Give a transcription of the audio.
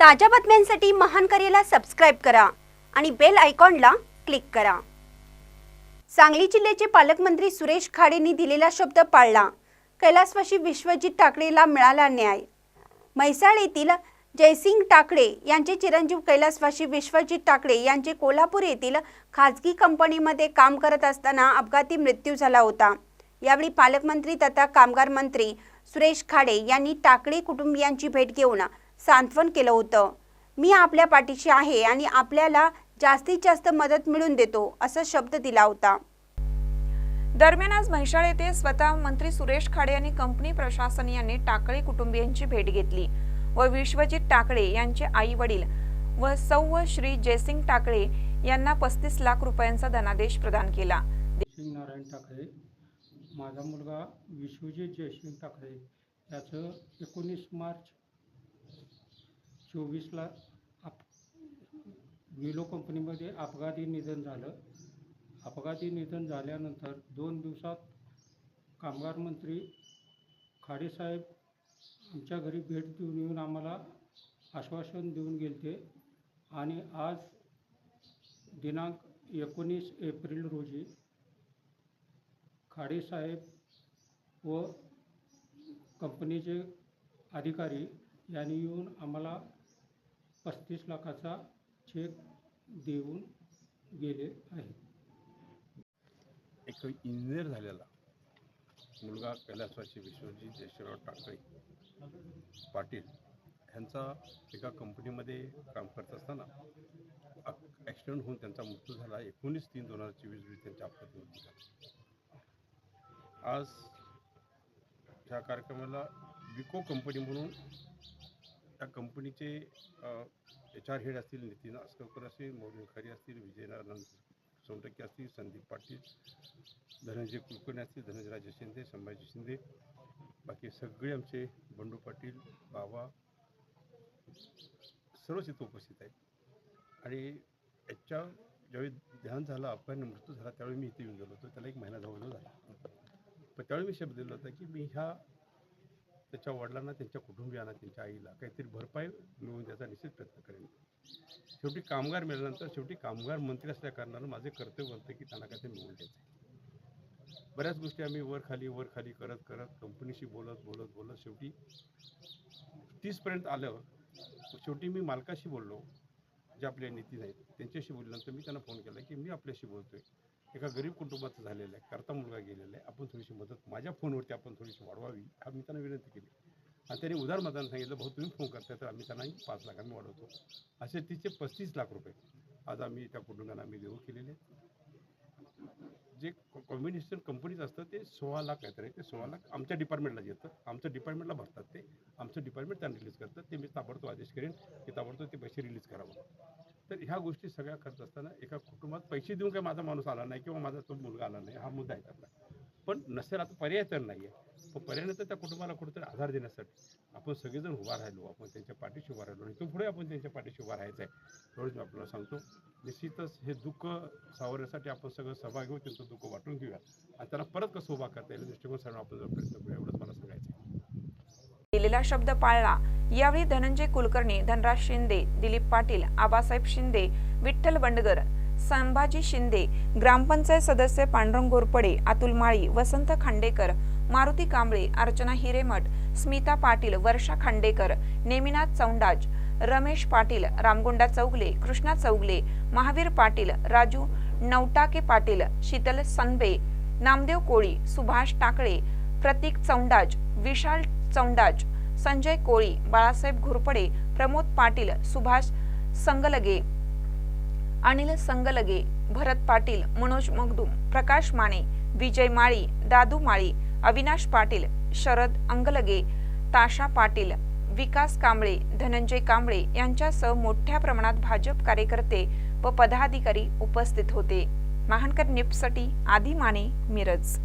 ताज्या बातम्यांसाठी महान करेला सबस्क्राईब करा आणि बेल आयकॉनला क्लिक करा. सांगली जिल्ह्याचे पालकमंत्री सुरेश खाडेंनी दिलेला शब्द पाळला. कैलासवाशी विश्वजित टाकडेला मिळाला न्याय. म्हैसाळ येथील जयसिंग टाकडे यांचे चिरंजीव कैलासवाशी विश्वजित टाकडे यांचे कोल्हापूर येथील खाजगी कंपनीमध्ये काम करत असताना अपघाती मृत्यू झाला होता. यावेळी पालकमंत्री तथा कामगार मंत्री सुरेश खाडे यांनी टाकडे कुटुंबियांची भेट घेऊन सांत्वन केलं होतं. मी आपल्या पाठीशी आहे आणि आपल्याला जास्तीत जास्त मदत मिळवून देतो असा शब्द दिला होता. दरम्यान आज म्हैसाळ येथे स्वतः मंत्री सुरेश खाडे आणि कंपनी प्रशासन यांनी टाकळे कुटुंबियांची भेट घेतली व विश्वजित टाकळे यांचे आई वडील व सौ श्री जयसिंग टाकळे यांना पस्तीस लाख रुपयांचा धनादेश प्रदान केला. जयसिंग नारायण टाकळे माझा मुलगा विश्वजित जयसिंग टाकळे याचं एकोणीस मार्च चोवीसला आप विलो कंपनीमध्ये अपघाती निधन झालं. अपघाती निधन झाल्यानंतर दोन दिवसात कामगार मंत्री खाडेसाहेब आमच्या घरी भेट देऊन येऊन आम्हाला आश्वासन देऊन गेलते. आणि आज दिनांक एकोणीस एप्रिल रोजी खाडेसाहेब व कंपनीचे अधिकारी यांनी येऊन आम्हाला पस्तीस लाखाचा चेक देऊन गेले आहे एक इंजिनियर झालेला. मुलगा कैलासवासी विश्वजित यशवराव टाकळे पाटील ह्यांचा एका कंपनीमध्ये काम करत असताना ॲक्सिडेंट होऊन त्यांचा मृत्यू झाला. एकोणीस तीन दोन हजार चोवीस रोजी त्यांच्या अपघाती मृत्यू झाला. आज ह्या कार्यक्रमाला विको कंपनी म्हणून त्या कंपनीचे एच आर हेड असतील नितीन आसगावकर असतील मौर्य खरे असतील विजयनारायण सोनटक्के असतील संदीप पाटील धनंजय कुलकर्णी असतील धनंजयराजे शिंदे संभाजी शिंदे बाकी सगळे आमचे बंडू पाटील बाबा सर्वच इथं उपस्थित आहेत. आणि याच्या ज्यावेळी ध्यान झालं अपघात मृत्यू झाला त्यावेळी मी इथे येऊन गेलो होतो. त्याला एक महिना जवळजवळ झाला. पण त्यावेळी मी शब्द दिला होता की मी ह्या त्याच्या वडिलांना त्यांच्या कुटुंबियांना त्यांच्या आईला काहीतरी भरपाई मिळवून द्यायचा निश्चित प्रयत्न करेन शेवटी कामगार मिळाल्यानंतर शेवटी कामगार मंत्री असल्या कारणानं माझे कर्तव्य बनतं की त्यांना काहीतरी मिळवून द्यायचं. बऱ्याच गोष्टी आम्ही वर खाली वर खाली करत करत कंपनीशी बोलत बोलत बोलत शेवटी तीसपर्यंत आलं. शेवटी मी मालकाशी बोललो जे आपले नितीन आहेत त्यांच्याशी बोलल्यानंतर मी त्यांना फोन केला की मी आपल्याशी बोलतोय. एका गरीब कुटुंबाचं झालेलं आहे करता मुलगा गेलेला आहे. आपण थोडीशी मदत माझ्या फोनवरती आपण थोडीशी वाढवावी हा मी त्यांना विनंती केली. आणि त्यांनी उदार मतानं सांगितलं भाऊ तुम्ही फोन करताय तर आम्ही त्यांनाही पाच लाखांनी वाढवतो. असे तिचे पस्तीस लाख रुपये आज आम्ही त्या कुटुंबांना आम्ही देऊ केलेले जे कॉम्बिनेशन कंपनीचं असतं ते सोळा लाख काहीतरी ते सोळा लाख आमच्या डिपार्टमेंटला येतं. आमचं डिपार्टमेंटला भरतात ते. आमचं डिपार्टमेंट त्यांना रिलीज करतं ते मी ताबडतोब आदेश करेन की ताबडतोब ते पैसे रिलीज करावं. तर ह्या गोष्टी सगळ्या करत असताना एका कुटुंबात पैसे देऊन काही माझा माणूस आला नाही किंवा माझा तो मुलगा आला नाही हा मुद्दा आहे त्यातला. पण नसेल आता पर्याय तर नाही आहे पण पर्याय तर त्या कुटुंबाला कुठेतरी आधार देण्यासाठी आपण सगळेजण उभा राहिलो आपण त्यांच्या पाठीशी उभा राहिलो आणि तो पुढे आपण त्यांच्या पाठीशी उभा राहायचा आहे. एवढंच मी आपल्याला सांगतो. निश्चितच हे दुःख सावरण्यासाठी आपण सगळं सहभागी घेऊ त्यांचं दुःख वाटून घेऊया आणि त्याला परत कसं उभा करता येईल दृष्टिकोन आपण प्रयत्न करूया एवढंच मला सांगायचं दिलेला शब्द पाळला यावेळी धनंजय कुलकर्णी धनराज शिंदे दिलीप पाटील आबासाहेब शिंदे विठ्ठल बंडगर संभाजी शिंदे ग्रामपंचायत सदस्य पांडुरंग घोरपडे अतुल माळी वसंत खांडेकर मारुती कांबळे अर्चना हिरेमठ स्मिता पाटील वर्षा खांडेकर नेमिनाथ चौंडाज रमेश पाटील रामगोंडा चौगले कृष्णा चौगले महावीर पाटील राजू नवटाके पाटील शीतल सनबे नामदेव कोळी सुभाष टाकळे प्रतीक चौंडाज विशाल चौंडाज संजय कोळी बाळासाहेब घोरपडे प्रमोद पाटील सुभाष संगलगे अनिल संगलगे भरत पाटील मनोज मगदूम प्रकाश माने विजय माळी दादू माळी अविनाश पाटील शरद अंगलगे ताशा पाटील विकास कांबळे धनंजय कांबळे यांच्यासह मोठ्या प्रमाणात भाजप कार्यकर्ते व पदाधिकारी उपस्थित होते. महानकर निपसाठी आदी माने मिरज.